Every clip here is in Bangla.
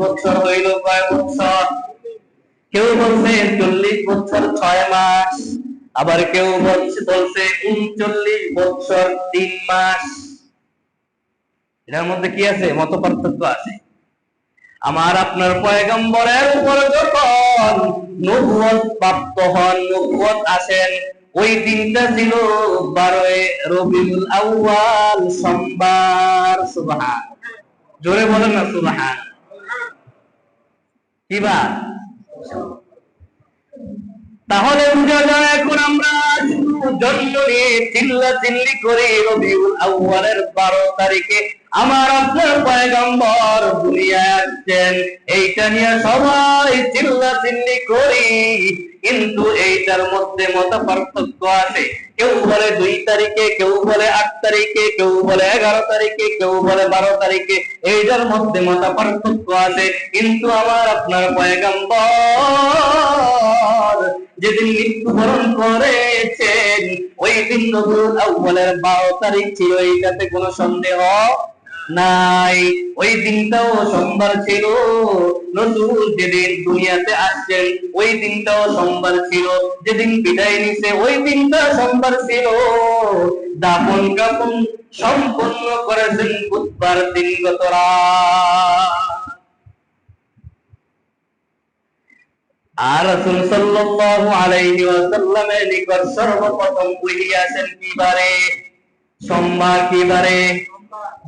বছর হইল কয় বছর? কেউ বলছে চল্লিশ বছর ছয় মাস, আবার কেউ বলছে বলছে উনচল্লিশ বছর তিন মাস। এটার মধ্যে কি আছে? মত পার্থক্য আছে। আমার আপনার পয়গম্বরের উপর যখন নবুয়ত প্রাপ্ত হন নবুয়ত আসেন, ওই দিনটা ছিল বারোয় রবিউল আউয়াল, সোমবার, সুবহান। জোরে বলেন না, সুবহান। কি বার? তাহলে বুঝা যায় এখন আমরা জন্য নিয়ে চিল্লা চিল্লি করে রবিউল আউয়ালের বারো তারিখে আমার আপনার পয়গম্বর দুনিয়ায় আসছেন। এইটা নিয়ে সবাই চিল্লা চিল্লি করি। কিন্তু এইটার মধ্যে মত পার্থক্য আছে। কেউ বলে দুই তারিখে, কেউ বলে আট তারিখে, কেউ বলে এগারো তারিখে, কেউ বলে বারো তারিখে, এইটার মধ্যে মত পার্থক্য আছে। কিন্তু আমার আপনার পয়গম্বর যেদিন মৃত্যুবরণ করেছেন, ওই দিন রবিউল আউয়ালের বারো তারিখ ছিল, এইটাতে কোনো সন্দেহ নাই। ওই দিনটাও সোমবার ছিল, নতুন যেদিন দুনিয়াতে আসছেন, ওই দিনটাও সোমবার ছিল। যেদিন বিদায় নিছে, ওই দিনটা সোমবার ছিল। দাপন কাপন সম্পন্ন করেছেন বুধবার দিন গত আর রাসূল সাল্লাল্লাহু আলাইহি ওয়াসাল্লামের নিকট সর্বপ্রথম কহিয়াছেন কিবারে সোমবার কিবারে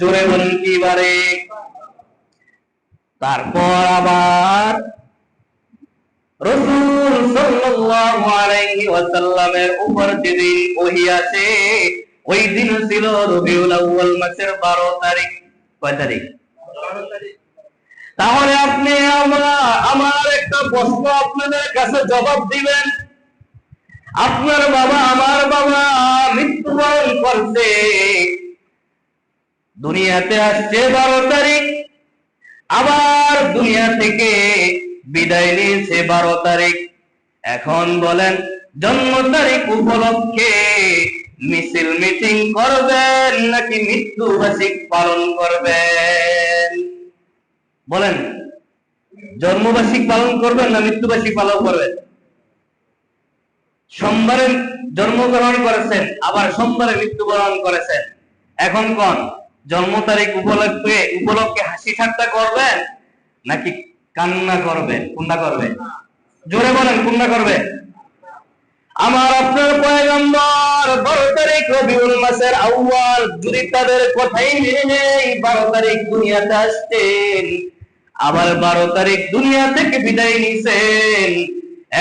জোরে বলুন কিবারে তারপর আবার রসুল সাল্লাল্লাহু আলাইহি ওয়াসাল্লামের উপর যেদিন ওই দিন ছিল রবিউল আউয়াল মাসের 12 তারিখ। কয় তারিখ? তাহলে আপনি আমরা, আমার একটা প্রশ্ন আপনাদের কাছে জবাব দিবেন। আপনার বাবা, আমার বাবা মৃত্যুবরণ করছে। দুনিয়াতে আসছে বারো তারিখ, আবার দুনিয়া থেকে বিদায় নিয়েছে বারো তারিখ। এখন বলেন, জন্ম তারিখ উপলক্ষে মিছিল মিটিং করবেন নাকি মৃত্যুবার্ষিক পালন করবেন? বলেন জন্মবার্ষিক পালন করবেন না মৃত্যুবার্ষিক পালন করবেন? সোমবারে জন্মগ্রহণ করেছেন, আবার সোমবারে মৃত্যুবরণ করেছেন। এখন কোন? জন্ম তারিখ উপলক্ষে উপলক্ষে হাসি ঠাট্টা করবেন নাকি কান্না করবেন কোনটা করবেন? জোরে বলেন কোনটা করবেন। আমার, আপনার পয়গম্বর, বারো তারিখ রবিউল মাসের আউয়াল, যদি তাদের কথাই মেনে নেই বারো তারিখ দুনিয়াতে আসতেন, আবার বারো তারিখ দুনিয়া থেকে বিদায় নিছেন।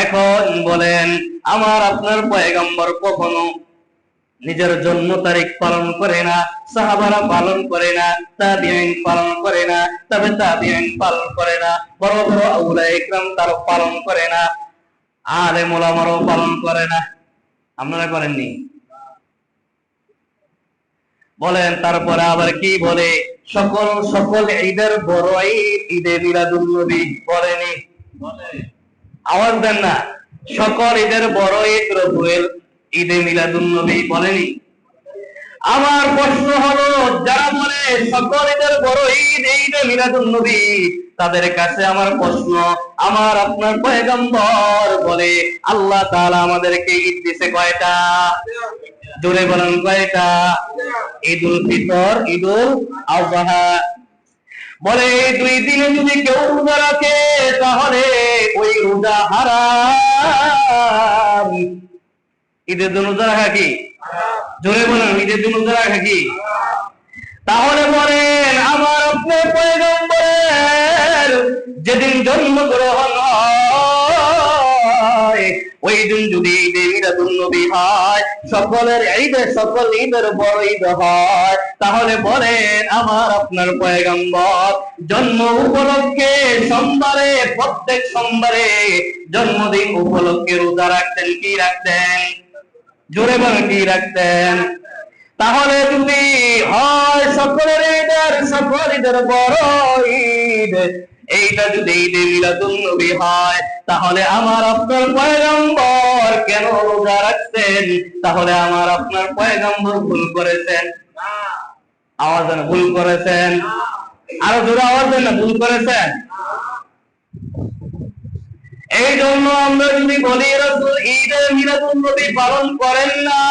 এখন বলেন, আমার, আপনার পয়গম্বর কখনো নিজের জন্ম তারিখ পালন করে না সাহাবারা পালন করে না তাবিঈন পালন করে না তবে তাবিঈন পালন করে না বড় বড় আউলা ইকরাম তার পালন করে না আলেম ওলামারও পালন করে না। আপনারা করেননি? বলেন তারপরে আবার কি বলে? সকল সকল ঈদের বড় ঈদ ঈদে মিলাদুল নবী বলেনি। আওয়াজ দেন না। সকল ঈদের বড় ঈদ রবুয়েল ঈদে মিলাদুল নবী বলেনি। আমার প্রশ্ন হলো, যারা বলে সকল ঈদের বড় ঈদ ঈদে মিলাদুল নবী তাদের কাছে আমার প্রশ্ন, আমার আপনার পয়গম্বর বলে আল্লাহ তাআলা আমাদেরকে ঈদ দিছে কয়টা? জোরে বলেন কয়টা? ঈদুল ফিতর, ঈদুল আযহা। বলে দুই দিনে যদি কেউ রোজা রাখে, তাহলে ওই রোজা হারাম। ঈদের দিন রোজা রাখা জোরে বলেন, ঈদের দিন রোজা রাখা তাহলে বলেন, আমার আপনার পয়গম্বরের যেদিন জন্মগ্রহণ হয়, ওই দিন যদি ঈদে নবী হয়, সকলের ঈদের, সকল ঈদের বড় ঈদ হয়, তাহলে বলেন, আমার আপনার পয়গম্বর জন্ম উপলক্ষে সোমবারে, প্রত্যেক সোমবারে জন্মদিন উপলক্ষে রোজা রাখতেন, কি রাখতেন? জোরে বলে কি রাখতেন? তাহলে যদি হয় সকলের ঈদের সকল ঈদের বড় ঈদ। এইটা যদি ঈদে মিলাদুন নবী হয় তাহলে আমার আপনার পয়গম্বর কেন রোজা রাখতেন তাহলে আমার আপনার পয়গম্বর ভুল করেছেন। আওয়াজ ভুল করেছেন। আরও জোরে আওয়াজ না ভুল করেছেন? এই জন্য আমরা যদি বলি, রসুল ঈদ মিলাদুল নবী পালন করেন না।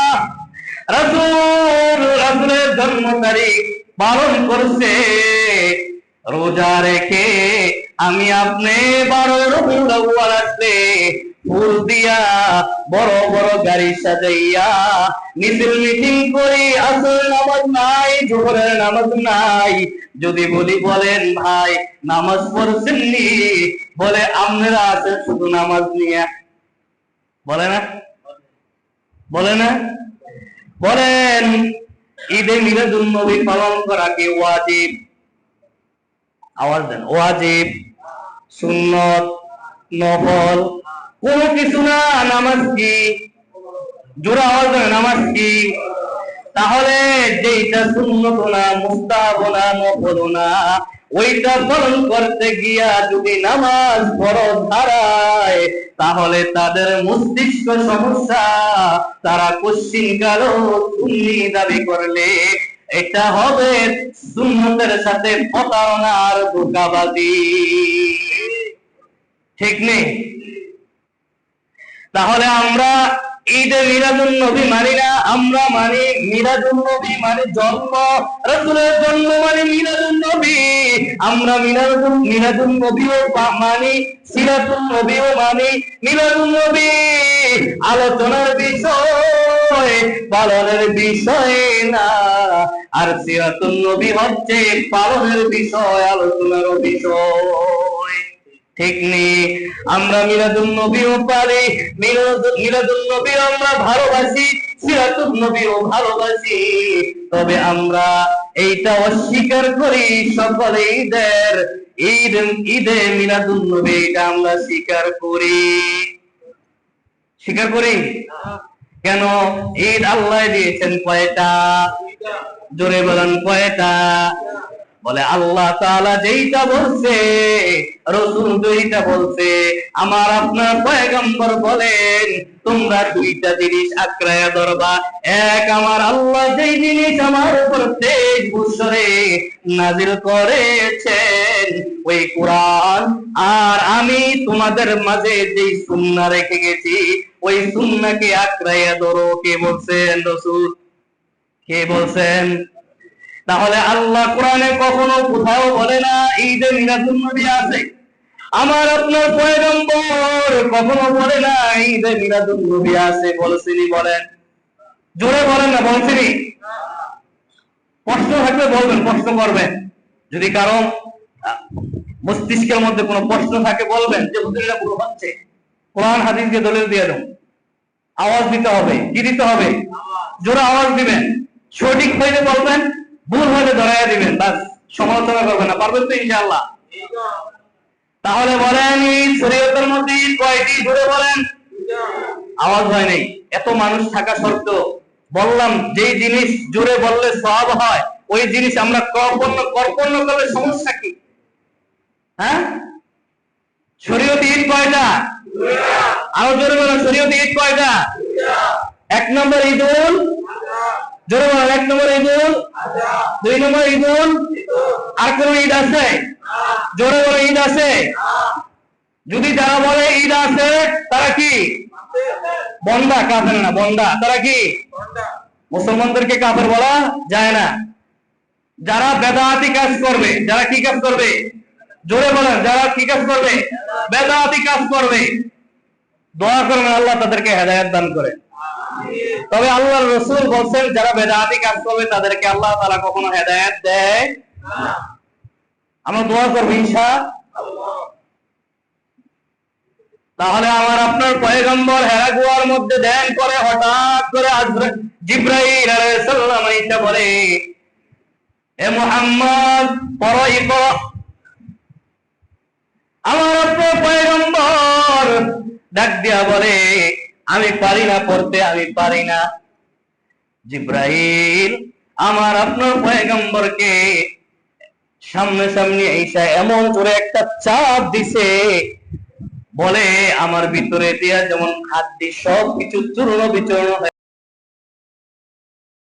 রসুল রসুলের জন্ম তারিখ পালন করছে। রোজা রেখে আমি আপনি বারো আউয়াল আসলে ফুল দিয়া বড় বড় গাড়ি সাজাইয়া মিছিল মিটিং করি আসল নামাজ নাই, জোহরের নামাজ নাই। যদি বলি বলেন ভাই, নামাজ পড়ছেননি, বলে আপনারা আছেন শুধু নামাজ নিয়ে। বলে না? বলে না? বলেন, ঈদে মিলাদুন নবী পালন করা কি ওয়াজিব? আওয়াজ দেন, ওয়াজিব, সুন্নত, নফল। কোনো কিছু না, নামাজ কি? আওয়াজ দেন, নামাজ কি? তাহলে যেটা সুন্নত না, মুস্তাহাব না, নফল না, ওইটা পালন করতে গিয়া যদি নামাজ ফরজ হারায়, তাহলে তাদের মস্তিষ্ক সমস্যা। তারা কোশ্চিন কালো সুন্নি দাবি করলে এটা হবে সুন্নতের সাথে প্রতারণার ধোকাবাজি। ঠিক নেই? তাহলে আমরা ঈদে মিরাদুল নবী মানি না, আমরা মানি মিরাদুল নবী মানে জন্ম, রসুলের জন্ম মানে মিরাদুল নবী। আমরা মিরাদুল মিরাদুল নবীও মানি সিরাতুল নবীও মানি মিরাদুল নবী। আলোচনার বিষয়, পালনের বিষয় না। আর সিরাতুল নবী হচ্ছে পালনের বিষয় আলোচনার বিষয়। ঠিক নেই। আমরা নবীও পারি আমরা ভালোবাসি সিরাতুল নবীও ভালোবাসি। তবে আমরা এইটা অস্বীকার করি সকলে ঈদের, ঈদ, ঈদে মিলাদুল নবী এটা আমরা স্বীকার করি। স্বীকার করি? কেন? ঈদ আল্লাহ দিয়েছেন কয়টা? জোরে বলেন কয়টা? বলে, আল্লাহ তাআলা যেইটা বলছে, রসুল যেইটা বলছে, আমার আপনার পয়গম্বর বলেন, তোমরা দুইটা জিনিস আঁকড়ায়া ধরবা। এক, আমার আল্লাহ যেই জিনিস আমার উপর তেইশ বছরে নাজিল করেছেন, ওই কোরআন। আর আমি তোমাদের মাঝে যেই সুন্নাহ রেখে গেছি, ওই সুন্নাহকে আঁকড়াইয়া ধরো। কে বলছেন রসুল? কে বলছেন? তাহলে আল্লাহ কোরআনে কখনো কোথাও বলে না, ঈদে মিলাদুন নবী আছে। আমার আপনার পয়গম্বর কখনো বলে না, ঈদে মিলাদুন নবী আছে বলছিনি বলেন। জোরে বলেন না বলছিনি প্রশ্ন থাকলে বলবেন প্রশ্ন করবেন। যদি কারও মস্তিষ্কের মধ্যে কোনো প্রশ্ন থাকে, বলবেন যে হুজুরেরা ভুল হচ্ছে। কোরআন, হাদিসকে দলিল দিয়ে দেন আওয়াজ দিতে হবে, কি দিতে হবে? জোরে আওয়াজ দিবেন। সঠিক হইলে বলবেন ভুল হইলে ধরাইয়া দিবেন, বাস। সমালোচনা করবেন না, পারবেন তো ইনশাআল্লাহ। তাহলে বলেন, এই শরীয়তের মধ্যে কয়টি? জোরে বলেন। আওয়াজ হয় নাই। এত মানুষ থাকা সত্ত্বেও বললাম, যেই জিনিস জোরে বললে সব হয়, ওই জিনিস আমরা কর্পণ্য কর্পণ্য করলে সমস্যা কি? হ্যাঁ? শরীয়ত ঈদ কয়টা? আরও জোরে বলেন, শরীয়ত ঈদ কয়টা? এক নম্বর ঈদুল বলেন এক নম্বর ঈদুল, দুই নম্বর ঈদুল, আর কোন ঈদ আছে? জোরে বলে, ঈদ আছে? যদি যারা বলে ঈদ আছে, তারা কি? বন্দা, কাফের না, বন্দা, তারা কি? মুসলমানদেরকে কাফের বলা যায় না। যারা বেদাতি কাজ করবে, যারা কি কাজ করবে? জোরে বলেন, যারা কি কাজ করবে? বেদাতি কাজ করবে। দোয়া করবেন আল্লাহ তাদেরকে হেদায়ত দান করে। তবে আল্লাহ রসুল বলছেন, যারা বেদাতি কাজ করবে, তাদেরকে আল্লাহ তালা কখনো হেদায়ত দেয় আমরা দোয়া করব তাহলে আমার আপনার পয়গম্বর হেরা গুয়ার মধ্যে ধ্যান করে, হঠাৎ করে জিব্রাইল আলাইহিস সালাম বলে, এ মুহাম্মদ পড়ো আমার আপনার পয়গম্বর ডাক দিয়া বলে আমি পারি না পড়তে, আমি পারি না। জিব্রাহিল আমার আপনার পয়গম্বরকে সামনে সামনে এইসা এমন করে একটা চাপ দিছে। বলে, আমার ভিতরে দিয়া যেমন খাদ্য সব কিছু চূর্ণ বিচূর্ণ হয়ে